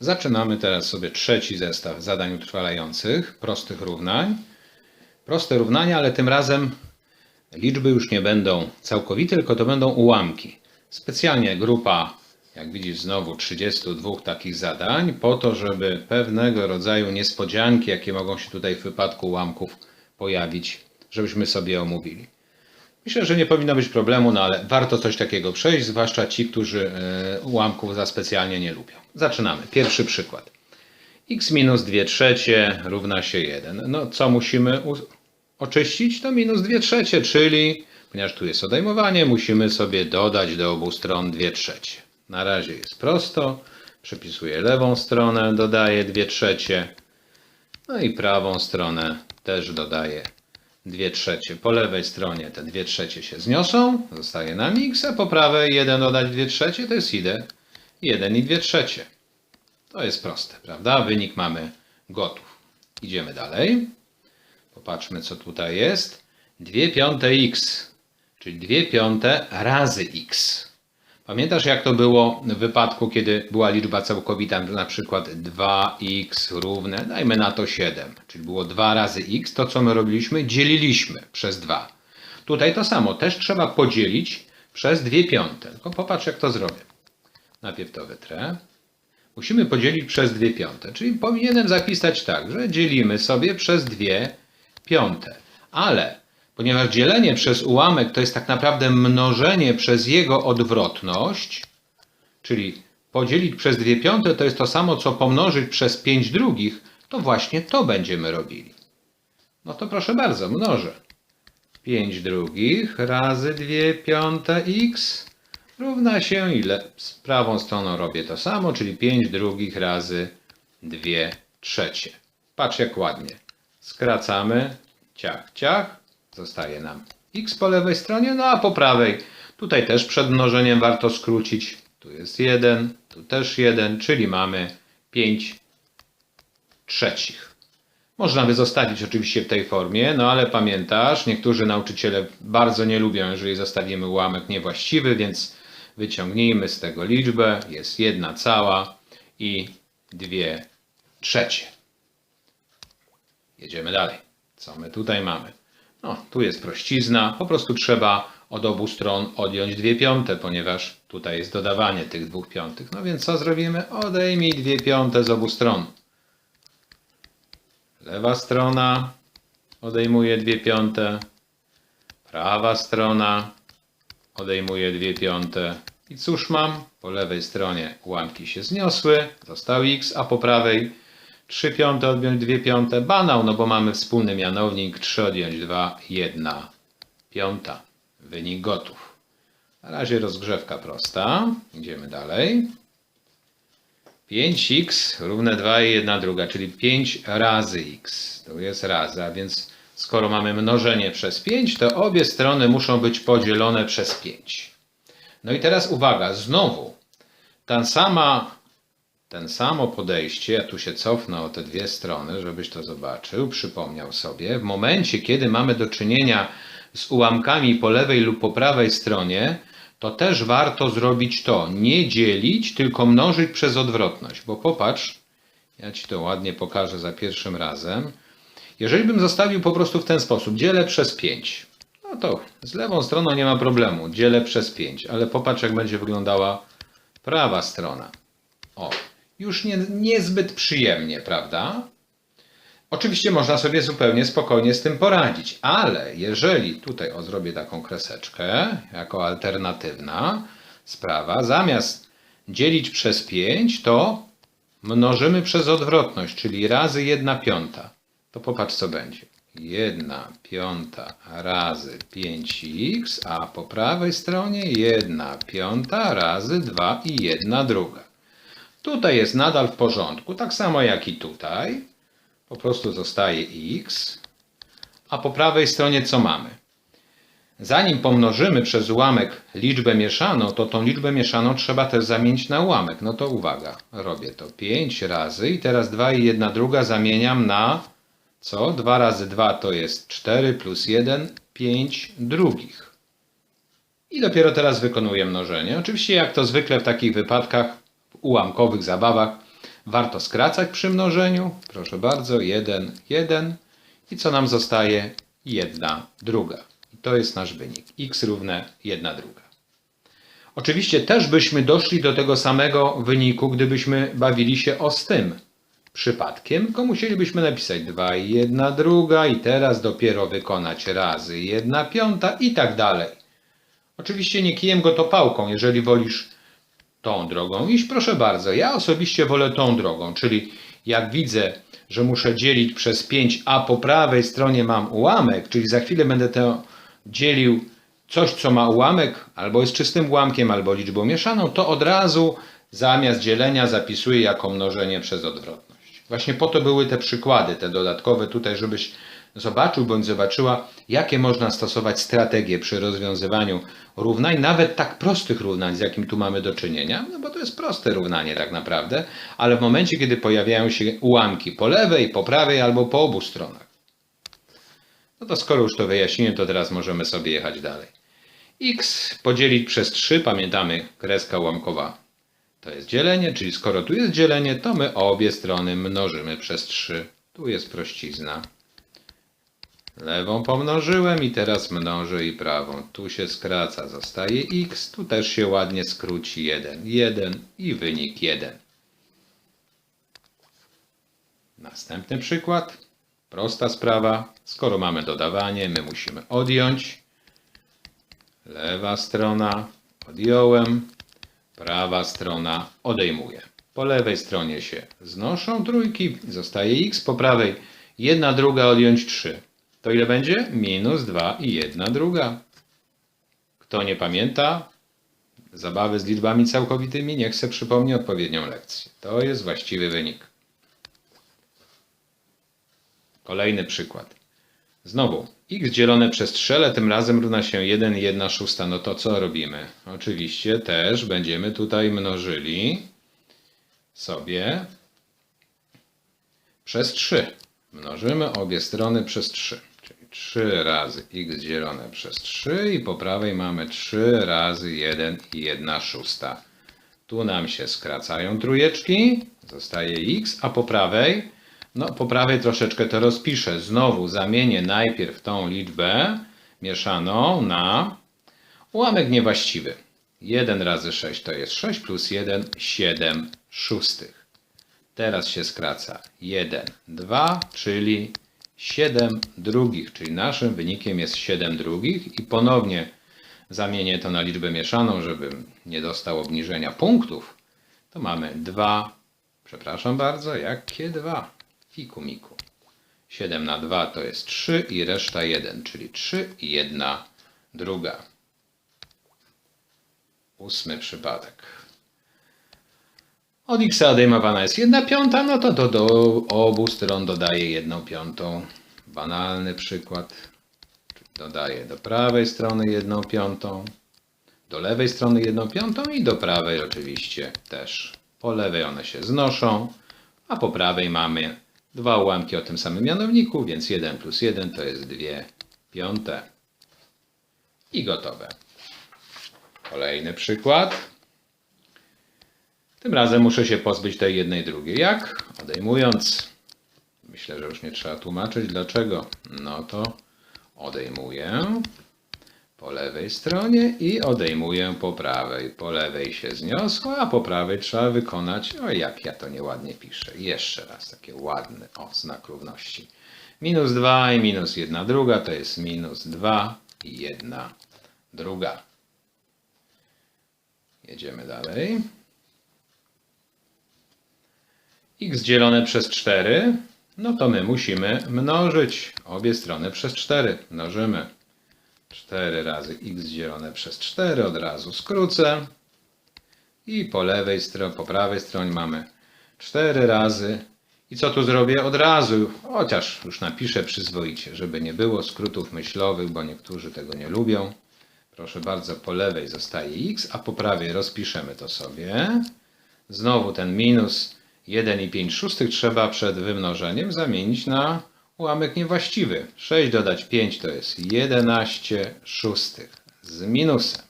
Zaczynamy teraz sobie trzeci zestaw zadań utrwalających, prostych równań. Proste równania, ale tym razem liczby już nie będą całkowite, tylko to będą ułamki. Specjalnie grupa, jak widzisz, znowu 32 takich zadań, po to, żeby pewnego rodzaju niespodzianki, jakie mogą się tutaj w wypadku ułamków pojawić, żebyśmy sobie omówili. Myślę, że nie powinno być problemu, no ale warto coś takiego przejść, zwłaszcza ci, którzy e, ułamków za specjalnie nie lubią. Zaczynamy. Pierwszy przykład. x minus 2 trzecie równa się 1. No co musimy oczyścić? To minus 2 trzecie, czyli ponieważ tu jest odejmowanie, musimy sobie dodać do obu stron 2 trzecie. Na razie jest prosto. Przepisuję lewą stronę, dodaję 2 trzecie. No i prawą stronę też dodaję 2 trzecie. Po lewej stronie te 2 trzecie się zniosą, zostaje nam x, a po prawej 1 dodać 2 trzecie to jest idę 1 i 2 trzecie. To jest proste, prawda? Wynik mamy gotów. Idziemy dalej. Popatrzmy, co tutaj jest. 2 piąte x, czyli 2 piąte razy x. Pamiętasz, jak to było w wypadku, kiedy była liczba całkowita, na przykład 2x równe, dajmy na to 7, czyli było 2 razy x, to co my robiliśmy? Dzieliliśmy przez 2. Tutaj to samo, też trzeba podzielić przez 2 piąte. Tylko popatrz, jak to zrobię. Najpierw to wytrę. Musimy podzielić przez 2 piąte, czyli powinienem zapisać tak, że dzielimy sobie przez 2 piąte. Ale ponieważ dzielenie przez ułamek to jest tak naprawdę mnożenie przez jego odwrotność, czyli podzielić przez 2 piąte to jest to samo, co pomnożyć przez 5 drugich, to właśnie to będziemy robili. No to proszę bardzo, mnożę. 5 drugich razy 2 piąte x równa się ile? Z prawą stroną robię to samo, czyli 5 drugich razy 2 trzecie. Patrz jak ładnie. Skracamy, ciach, ciach, zostaje nam x po lewej stronie, no a po prawej, tutaj też przed mnożeniem warto skrócić. Tu jest 1, tu też 1, czyli mamy 5 trzecich. Można by zostawić oczywiście w tej formie, no ale pamiętasz, niektórzy nauczyciele bardzo nie lubią, jeżeli zostawimy ułamek niewłaściwy, więc wyciągnijmy z tego liczbę. Jest jedna cała i dwie trzecie. Jedziemy dalej. Co my tutaj mamy? No, tu jest prościzna. Po prostu trzeba od obu stron odjąć dwie piąte, ponieważ tutaj jest dodawanie tych dwóch piątych. No więc co zrobimy? Odejmij dwie piąte z obu stron. Lewa strona odejmuje dwie piąte. Prawa strona odejmuje dwie piąte. I cóż mam? Po lewej stronie ułamki się zniosły, został x, a po prawej 3 piąte odjąć 2 piąte. Banał, no bo mamy wspólny mianownik 3 odjąć 2, 1 piąta. Wynik gotów. Na razie rozgrzewka prosta. Idziemy dalej. 5x równe 2 i 1 druga, czyli 5 razy x. Tu jest razy, a więc skoro mamy mnożenie przez 5, to obie strony muszą być podzielone przez 5. No i teraz uwaga, znowu ta sama, ten samo podejście, ja tu się cofnę o te dwie strony, żebyś to zobaczył, przypomniał sobie. W momencie, kiedy mamy do czynienia z ułamkami po lewej lub po prawej stronie, to też warto zrobić to. Nie dzielić, tylko mnożyć przez odwrotność. Bo popatrz, ja ci to ładnie pokażę za pierwszym razem. Jeżeli bym zostawił po prostu w ten sposób, dzielę przez 5, no to z lewą stroną nie ma problemu, dzielę przez 5, ale popatrz jak będzie wyglądała prawa strona. O, już nie, niezbyt przyjemnie, prawda? Oczywiście można sobie zupełnie spokojnie z tym poradzić, ale jeżeli tutaj o zrobię taką kreseczkę jako alternatywna sprawa, zamiast dzielić przez 5, to mnożymy przez odwrotność, czyli razy 1 piąta. To popatrz co będzie. 1 piąta razy 5x, a po prawej stronie 1 piąta razy 2 i 1 druga. Tutaj jest nadal w porządku, tak samo jak i tutaj. Po prostu zostaje x. A po prawej stronie co mamy? Zanim pomnożymy przez ułamek liczbę mieszaną, to tą liczbę mieszaną trzeba też zamienić na ułamek. No to uwaga, robię to 5 razy i teraz 2 i 1 druga zamieniam na co? 2 razy 2 to jest 4 plus 1, 5 drugich. I dopiero teraz wykonuję mnożenie. Oczywiście jak to zwykle w takich wypadkach, ułamkowych zabawach, Warto skracać przy mnożeniu. Proszę bardzo, 1, 1. I co nam zostaje? 1 druga. I to jest nasz wynik. x równe 1 druga. Oczywiście też byśmy doszli do tego samego wyniku, gdybyśmy bawili się o z tym przypadkiem, tylko musielibyśmy napisać 2 i 1 druga i teraz dopiero wykonać razy 1 piąta i tak dalej. Oczywiście nie kijem go to pałką, jeżeli wolisz tą drogą iść, proszę bardzo. Ja osobiście wolę tą drogą, czyli jak widzę, że muszę dzielić przez 5, a po prawej stronie mam ułamek, czyli za chwilę będę to dzielił coś, co ma ułamek, albo jest czystym ułamkiem, albo liczbą mieszaną, to od razu zamiast dzielenia zapisuję jako mnożenie przez odwrotność. Właśnie po to były te przykłady, te dodatkowe tutaj, żebyś zobaczył bądź zobaczyła, jakie można stosować strategie przy rozwiązywaniu równań, nawet tak prostych równań, z jakim tu mamy do czynienia, no bo to jest proste równanie tak naprawdę, ale w momencie, kiedy pojawiają się ułamki po lewej, po prawej albo po obu stronach. No to skoro już to wyjaśniłem, to teraz możemy sobie jechać dalej. x podzielić przez 3, pamiętamy, kreska ułamkowa to jest dzielenie, czyli skoro tu jest dzielenie, to my obie strony mnożymy przez 3. Tu jest prościzna. Lewą pomnożyłem i teraz mnożę i prawą. Tu się skraca, zostaje x. Tu też się ładnie skróci 1. 1 i wynik 1. Następny przykład. Prosta sprawa. Skoro mamy dodawanie, my musimy odjąć. Lewa strona odjąłem. Prawa strona odejmuje. Po lewej stronie się znoszą trójki, zostaje x, po prawej 1 druga odjąć 3. To ile będzie? Minus 2 i 1 druga. Kto nie pamięta zabawy z liczbami całkowitymi, niech se przypomni odpowiednią lekcję. To jest właściwy wynik. Kolejny przykład. Znowu, x dzielone przez 3, ale tym razem równa się 1 i 1 szósta. No to co robimy? Oczywiście też będziemy tutaj mnożyli sobie przez 3. Mnożymy obie strony przez 3. Czyli 3 razy x dzielone przez 3 i po prawej mamy 3 razy 1 i 1 szósta. Tu nam się skracają trójeczki, zostaje x, a po prawej no, po prawej troszeczkę to rozpiszę. Znowu zamienię najpierw tą liczbę mieszaną na ułamek niewłaściwy. 1 razy 6 to jest 6 plus 1, 7 szóstych. Teraz się skraca 1, 2, czyli 7 drugich, czyli naszym wynikiem jest 7 drugich i ponownie zamienię to na liczbę mieszaną, żebym nie dostał obniżenia punktów. To mamy 2, przepraszam bardzo, jakie 2? Fiku miku. 7 na 2 to jest 3 i reszta 1, czyli 3 i 1 druga. Ósmy przypadek. Od x odejmowana jest 1 piąta, no to do, obu stron dodaję 1 piątą. Banalny przykład. Dodaję do prawej strony 1 piątą, do lewej strony 1 piątą i do prawej oczywiście też. Po lewej one się znoszą, a po prawej mamy Dwa ułamki o tym samym mianowniku, więc 1 plus 1 to jest 2 piąte. I gotowe. Kolejny przykład. Tym razem muszę się pozbyć tej jednej drugiej. Jak? Odejmując. Myślę, że już nie trzeba tłumaczyć dlaczego. No to odejmuję po lewej stronie i odejmuję po prawej. Po lewej się zniosło, a po prawej trzeba wykonać, o jak ja to nieładnie piszę. Jeszcze raz, takie ładny, o, znak równości. Minus 2 i minus 1 druga to jest minus 2 i 1 druga. Jedziemy dalej. X dzielone przez 4, no to my musimy mnożyć obie strony przez 4. Mnożymy. 4 razy x dzielone przez 4 od razu skrócę. I po lewej stronie, po prawej stronie mamy 4 razy. I co tu zrobię? Od razu, chociaż już napiszę przyzwoicie, żeby nie było skrótów myślowych, bo niektórzy tego nie lubią. Proszę bardzo, po lewej zostaje x, a po prawej rozpiszemy to sobie. Znowu ten minus 1,5 szóstych trzeba przed wymnożeniem zamienić na Ułamek niewłaściwy. 6 dodać 5 to jest 11 szóstych z minusem.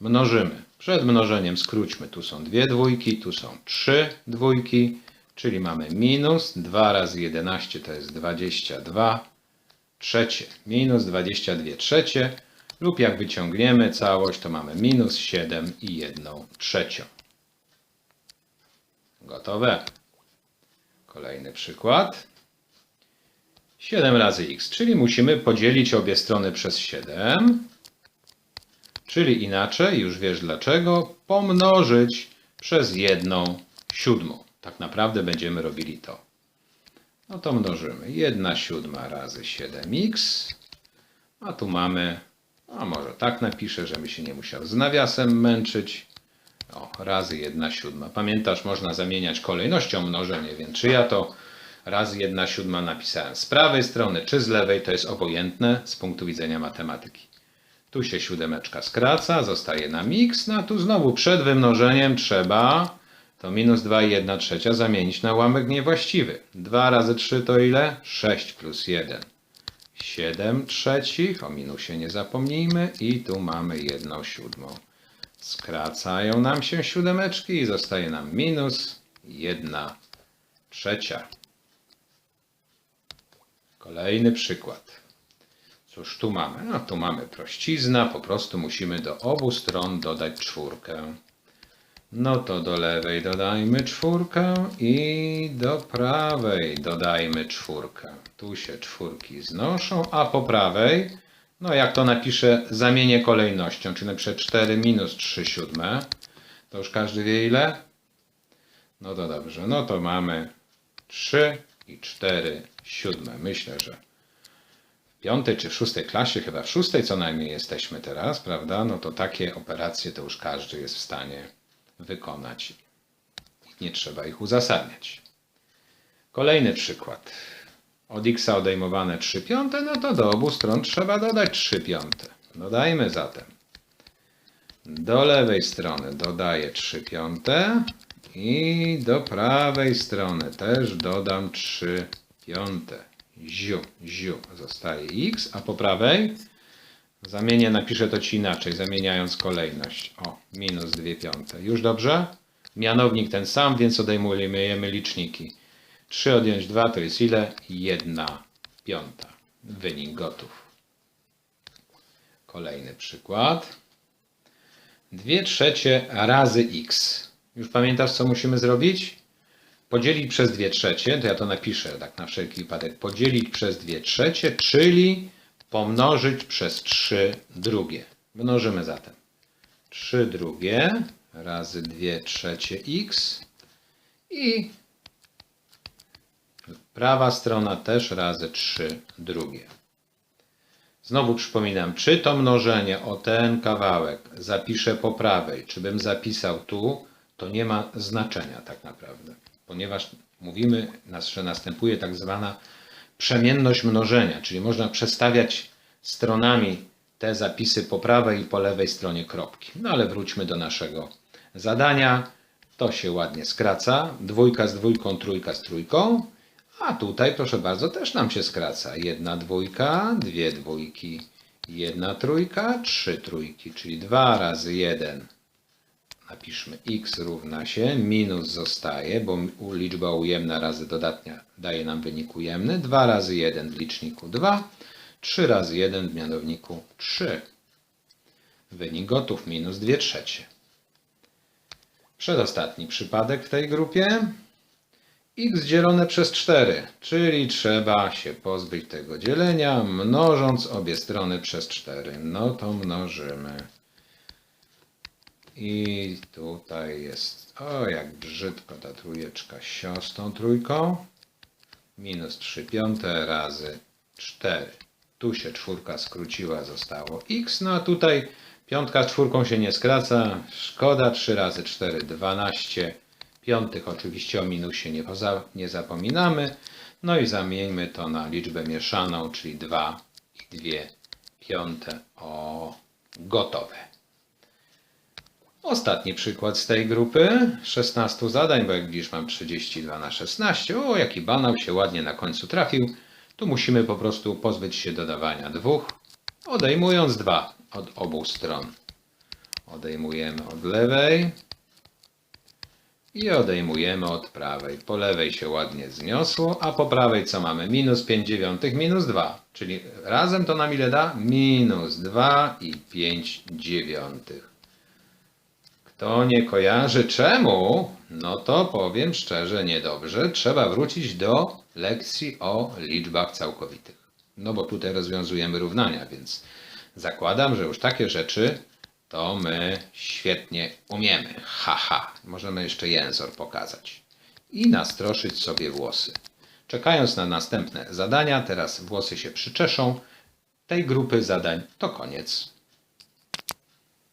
Mnożymy. Przed mnożeniem skróćmy. Tu są dwie dwójki, tu są trzy dwójki, czyli mamy minus 2 razy 11 to jest 22 trzecie. Minus 22 trzecie lub jak wyciągniemy całość, to mamy minus 7 i 1 trzecią. Gotowe. Kolejny przykład. 7 razy x, czyli musimy podzielić obie strony przez 7. Czyli inaczej, już wiesz dlaczego, pomnożyć przez 1 siódmą. Tak naprawdę będziemy robili to. No to mnożymy 1 siódma razy 7x. A tu mamy, a może tak napiszę, żebym się nie musiał z nawiasem męczyć. O, razy 1 siódma. Pamiętasz, można zamieniać kolejnością mnożenie, więc czy ja to razy 1 siódma napisałem z prawej strony, czy z lewej, to jest obojętne z punktu widzenia matematyki. Tu się siódemeczka skraca, zostaje nam x, no a tu znowu przed wymnożeniem trzeba to minus 2 i 1 trzecia zamienić na ułamek niewłaściwy. 2 razy 3 to ile? 6 plus 1. 7 trzecich, o minusie nie zapomnijmy i tu mamy 1 siódmą. Skracają nam się siódemeczki i zostaje nam minus 1 trzecia. Kolejny przykład. Cóż tu mamy? No tu mamy prościzna, po prostu musimy do obu stron dodać czwórkę. No to do lewej dodajmy czwórkę i do prawej dodajmy czwórkę. Tu się czwórki znoszą, a po prawej, no jak to napiszę, zamienię kolejnością, czyli na przykład 4 minus 3 siódme. To już każdy wie ile? No to dobrze, no to mamy 3 i 4 siódme. Myślę, że w piątej czy w szóstej klasie, chyba w szóstej co najmniej jesteśmy teraz, prawda? No to takie operacje to już każdy jest w stanie wykonać. Nie trzeba ich uzasadniać. Kolejny przykład. Od x odejmowane 3 piąte, no to do obu stron trzeba dodać 3 piąte. Dodajmy zatem. Do lewej strony dodaję 3 piąte i do prawej strony też dodam 3 piąte. Ziu, ziu, zostaje x, a po prawej Zamienię, napiszę to Ci inaczej, zamieniając kolejność. O, minus 2 piąte. Już dobrze? Mianownik ten sam, więc odejmujemy liczniki. 3 odjąć 2 to jest ile? 1 piąta. Wynik gotów. Kolejny przykład. 2 trzecie razy x. Już pamiętasz, co musimy zrobić? Podzielić przez 2 trzecie, to ja to napiszę tak na wszelki wypadek. Podzielić przez 2 trzecie, czyli pomnożyć przez 3 drugie. Mnożymy zatem 3 drugie razy 2 trzecie x i prawa strona też razy 3 drugie. Znowu przypominam, czy to mnożenie o ten kawałek zapiszę po prawej, czy bym zapisał tu, to nie ma znaczenia tak naprawdę, ponieważ mówimy, że następuje tak zwana przemienność mnożenia, czyli można przestawiać stronami te zapisy po prawej i po lewej stronie kropki. No ale wróćmy do naszego zadania. To się ładnie skraca. Dwójka z dwójką, trójka z trójką. A tutaj, proszę bardzo, też nam się skraca. Jedna dwójka, dwie dwójki, jedna trójka, trzy trójki, czyli dwa razy jeden. Napiszmy x równa się, minus zostaje, bo liczba ujemna razy dodatnia daje nam wynik ujemny. 2 razy 1 w liczniku 2, 3 razy 1 w mianowniku 3. Wynik gotów minus 2 trzecie. Przedostatni przypadek w tej grupie. X dzielone przez 4, czyli trzeba się pozbyć tego dzielenia, mnożąc obie strony przez 4. No to mnożymy. I tutaj jest, o jak brzydko ta trójeczka siostrą trójką. Minus 3 piąte razy 4. Tu się czwórka skróciła, zostało x. No a tutaj piątka z czwórką się nie skraca. Szkoda, 3 razy 4, 12. Piątych oczywiście o minusie nie, poza, nie zapominamy. No i zamieńmy to na liczbę mieszaną, czyli 2 i 2 piąte. O, gotowe. Ostatni przykład z tej grupy. 16 zadań, bo jak widzisz mam 32 na 16. O, jaki banał się ładnie na końcu trafił. Tu musimy po prostu pozbyć się dodawania dwóch, odejmując dwa od obu stron. Odejmujemy od lewej i odejmujemy od prawej. Po lewej się ładnie zniosło, a po prawej co mamy? Minus 5 dziewiątych, minus 2. Czyli razem to nam ile da? Minus 2 i 5 dziewiątych. Kto nie kojarzy czemu, no to powiem szczerze, niedobrze. Trzeba wrócić do lekcji o liczbach całkowitych. No bo tutaj rozwiązujemy równania, więc zakładam, że już takie rzeczy to my świetnie umiemy. Haha, możemy jeszcze jęzor pokazać i nastroszyć sobie włosy. Czekając na następne zadania, teraz włosy się przyczeszą. Tej grupy zadań to koniec.